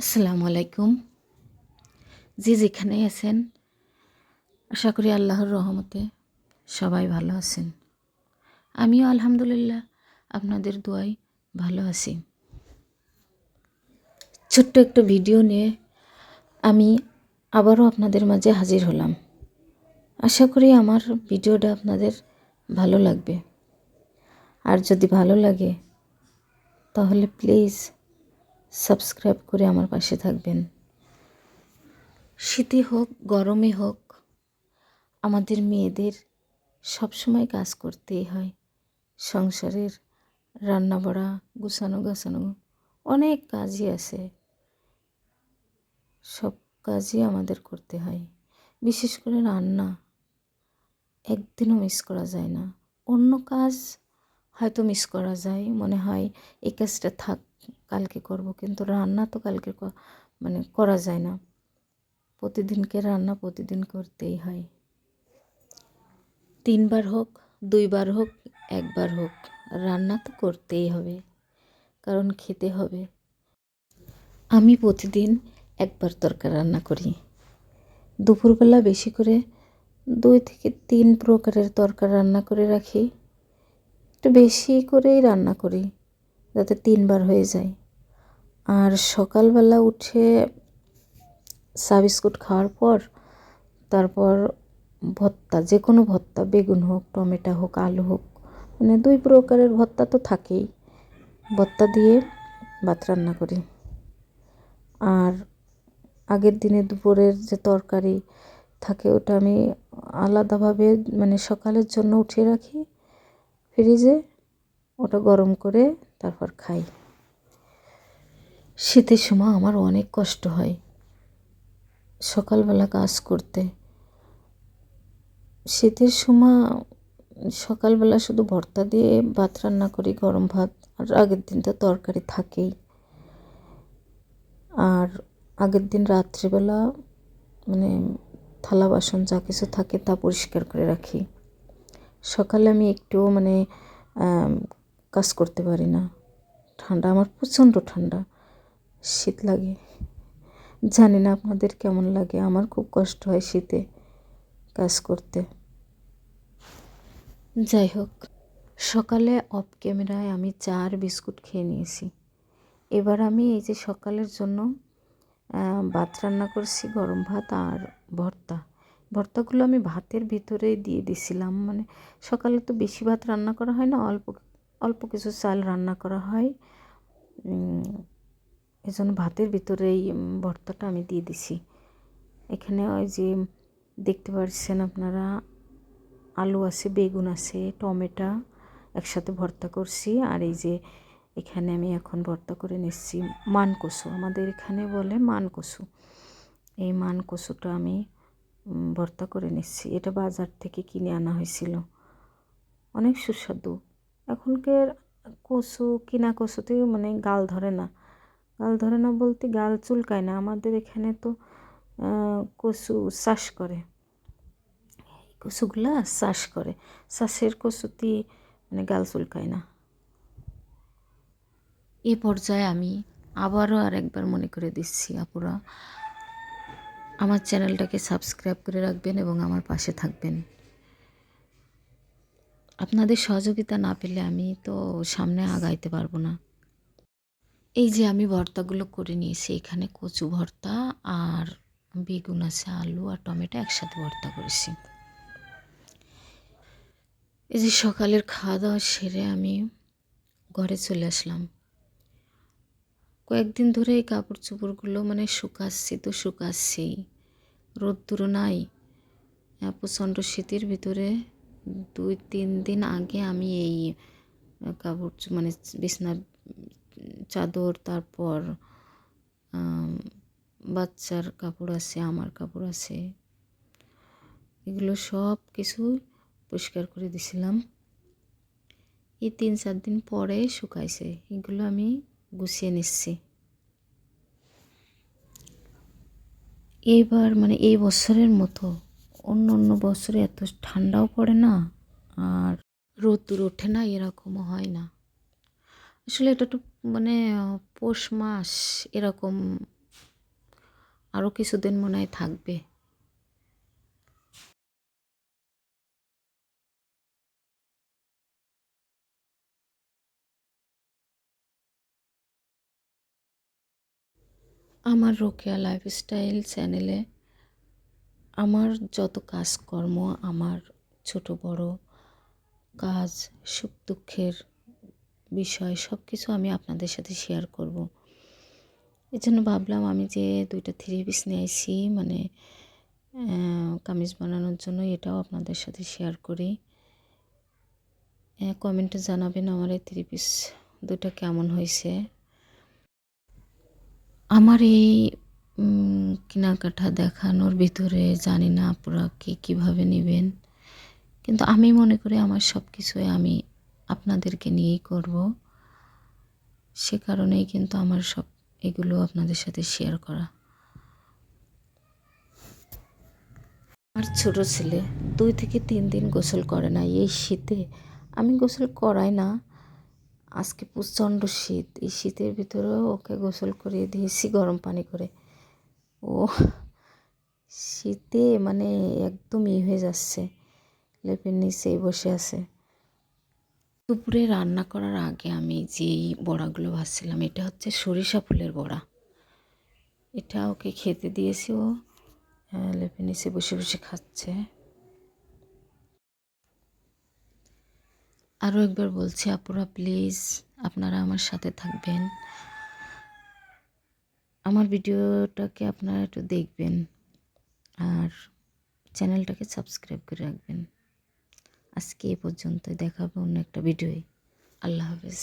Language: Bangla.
আসসালামু আলাইকুম। যে যেখানে আছেন, আশা করি আল্লাহর রহমতে সবাই ভালো আছেন। আমিও আলহামদুলিল্লাহ আপনাদের দোয়াই ভালো আছি। ছোট্ট একটা ভিডিও নিয়ে আমি আবারও আপনাদের মাঝে হাজির হলাম। আশা করি আমার ভিডিওটা আপনাদের ভালো লাগবে। আর যদি ভালো লাগে, তাহলে প্লিজ সাবস্ক্রাইব করে আমার পাশে থাকবেন। শীতে হোক, গরমে হোক, আমাদের মেয়েদের সবসময় কাজ করতেই হয়। সংসারের রান্না বড়া গুছানো, গাছানো অনেক কাজই আছে। সব কাজই আমাদের করতে হয়। বিশেষ করে রান্না একদিনও মিস করা যায় না। অন্য কাজ হয়তো মিস করা যায়। মনে হয় এই কাজটা থাক কালকে করব, কিন্তু রান্না তো কালকে মানে করা যায় না। প্রতিদিনকে রান্না প্রতিদিন করতেই হয়। তিনবার হোক, দুইবার হোক, একবার হোক, রান্না তো করতেই হবে, কারণ খেতে হবে। আমি প্রতিদিন একবার তরকারি রান্না করি। দুপুরবেলা বেশি করে দুই থেকে তিন প্রকারের তরকারি রান্না করে রাখি। একটু বেশি করেই রান্না করি। যাতে তিনবার হয়ে যায়। আর সকালবেলা উঠে চা বিস্কুট খাওয়ার পর, তারপর ভর্তা যে কোনো ভর্তা, বেগুন হোক, টমেটো হোক, আলু হোক মানে দুই প্রকারের ভর্তা তো থাকেই। ভর্তা দিয়ে ভাত রান্না করি। আর আগের দিনে দুপুরের যে তরকারি থাকে, ওটা আমি আলাদাভাবে মানে সকালের জন্য উঠিয়ে রাখি ফ্রিজে। ওটা গরম করে তারপর খাই। শীতের সময় আমার অনেক কষ্ট হয়। সকালবেলা কাজ করতে। শীতের সময় সকালবেলা শুধু ভর্তা দিয়ে ভাত রান্না করি, গরম ভাত, আর আগের দিন তো তরকারি থাকেই। আর আগের দিন রাত্রিবেলা মানে থালা বাসন যা কিছু থাকে তা পরিষ্কার করে রাখি। সকালে আমি একটুও মানে কাজ করতে পারি না। ঠান্ডা, আমার প্রচণ্ড ঠান্ডা। শীত লাগে। জানি না আপনাদের কেমন লাগে। আমার খুব কষ্ট হয় শীতে কাজ করতে। যাই হোক, সকালে অফ ক্যামেরায় আমি চা আর বিস্কুট খেয়ে নিয়েছি। এবার আমি এই যে সকালের জন্য ভাত রান্না করছি, গরম ভাত আর ভর্তা। ভর্তাগুলো আমি ভাতের ভিতরেই দিয়ে দিছিলাম। মানে সকালে তো বেশি ভাত রান্না করা হয় না, অল্প অল্প কিছু চাল রান্না করা হয়। এজন্য ভাতের ভিতরে এই ভর্তাটা আমি দিয়ে দিছি। এখানে ওই যে দেখতে পাচ্ছেন আপনারা, আলু আছে, বেগুন আছে, টমেটো একসাথে ভর্তা করছি। আর এই যে এখানে আমি এখন ভর্তা করে নিচ্ছি মান কচু আমাদের এখানে বলে মান কচু এই মান কচুটা আমি ভর্তা করে নিচ্ছি। এটা বাজার থেকে কিনে আনা হয়েছিল। অনেক সুস্বাদু। এখনকার কচু, কিনা কচুতে মানে গাল ধরে না। গাল ধরে না বলতে গাল চুলকায় না। আমাদের এখানে তো কচু চাষ করে। কচুগুলা চাষ করে। চাষের কচুতি মানে গাল চুলকায় না। এ পর্যায়ে আমি আবারও আরেকবার মনে করে দিচ্ছি, আপুরা। আমার চ্যানেলটাকে সাবস্ক্রাইব করে রাখবেন এবং আমার পাশে থাকবেন। আপনাদের সহযোগিতা না পেলে আমি তো সামনে আগাইতে পারব না। এই যে আমি ভর্তাগুলো করে নিয়েছি, এখানে কচু ভর্তা আর বেগুন আছে, আলু আর টমেটো একসাথে ভর্তা করেছি। এই যে সকালের খাওয়া দাওয়া সেরে আমি ঘরে চলে আসলাম। কয়েকদিন ধরে এই কাপড় চোপড়গুলো মানে শুকাচ্ছি তো শুকাচ্ছেই, রোদ্দুরও নাই। প্রচণ্ড শীতের ভিতরে দুই, তিন দিন আগে আমি এই কাপড় মানে বিছনার চাদর, তারপর বাচ্চার কাপড় আছে, আমার কাপড় আছে, এগুলো সব কিছু পরিষ্কার করে দিছিলাম। এই তিন, চার দিন পরে শুকাইছে, এগুলো আমি গুছিয়ে নিচ্ছি। এইবার মানে এই বছরের মতো অন্য অন্য বছরে এত ঠান্ডাও পড়ে না, আর রোদ্দুর ওঠে না, এরকমও হয় না। আসলে এটা একটু মানে পৌষ মাস এরকম আরও কিছুদিন মনে হয় থাকবে। আমার রোকেয়া লাইফস্টাইল চ্যানেলে আমার যত কাজকর্ম, আমার ছোট বড় কাজ, সুখ দুঃখের বিষয় সব কিছু আমি আপনাদের সাথে শেয়ার করব। এই জন্য ভাবলাম আমি যে দুইটা থ্রি পিস নিয়েছি মানে কামিজ বানানোর জন্য এটাও আপনাদের সাথে শেয়ার করি। কমেন্টে জানাবেন আমার এই থ্রি পিস দুটা কেমন হয়েছে আমার এই কেনাকাটা দেখানোর ভিতরে জানি না আপনারা কে কীভাবে নেবেন। কিন্তু আমি মনে করি আমার সব কিছুই আমি আপনাদেরকে নিয়েই করব। সে কারণেই কিন্তু আমার সব এগুলো আপনাদের সাথে শেয়ার করা। আমার ছোট ছেলে দুই থেকে তিন দিন গোসল করে না এই শীতে। আমি গোসল করাই না। আজকে প্রচণ্ড শীত। এই শীতের ভিতরেও ওকে গোসল করিয়ে দিয়েছি, গরম পানি করে। ও শীতে মানে একদম ই হয়ে যাচ্ছে। লেপের নিচেই বসে আছে। দুপুরে রান্না করার আগে আমি যেই বড়াগুলো ভাজছিলাম এটা হচ্ছে সরিষা ফুলের বড়া। এটা ওকে খেতে দিয়েছি ও আহ, লেপের নিচে বসে বসে খাচ্ছে। আরও একবার বলছি আপুরা প্লিজ আপনারা আমার সাথে থাকবেন। আমার ভিডিওটাকে আপনারা একটু দেখবেন আর চ্যানেলটাকে সাবস্ক্রাইব করে রাখবেন। আজকে এ পর্যন্ত দেখাবো অন্য একটা ভিডিওয়। আল্লাহ হাফেজ।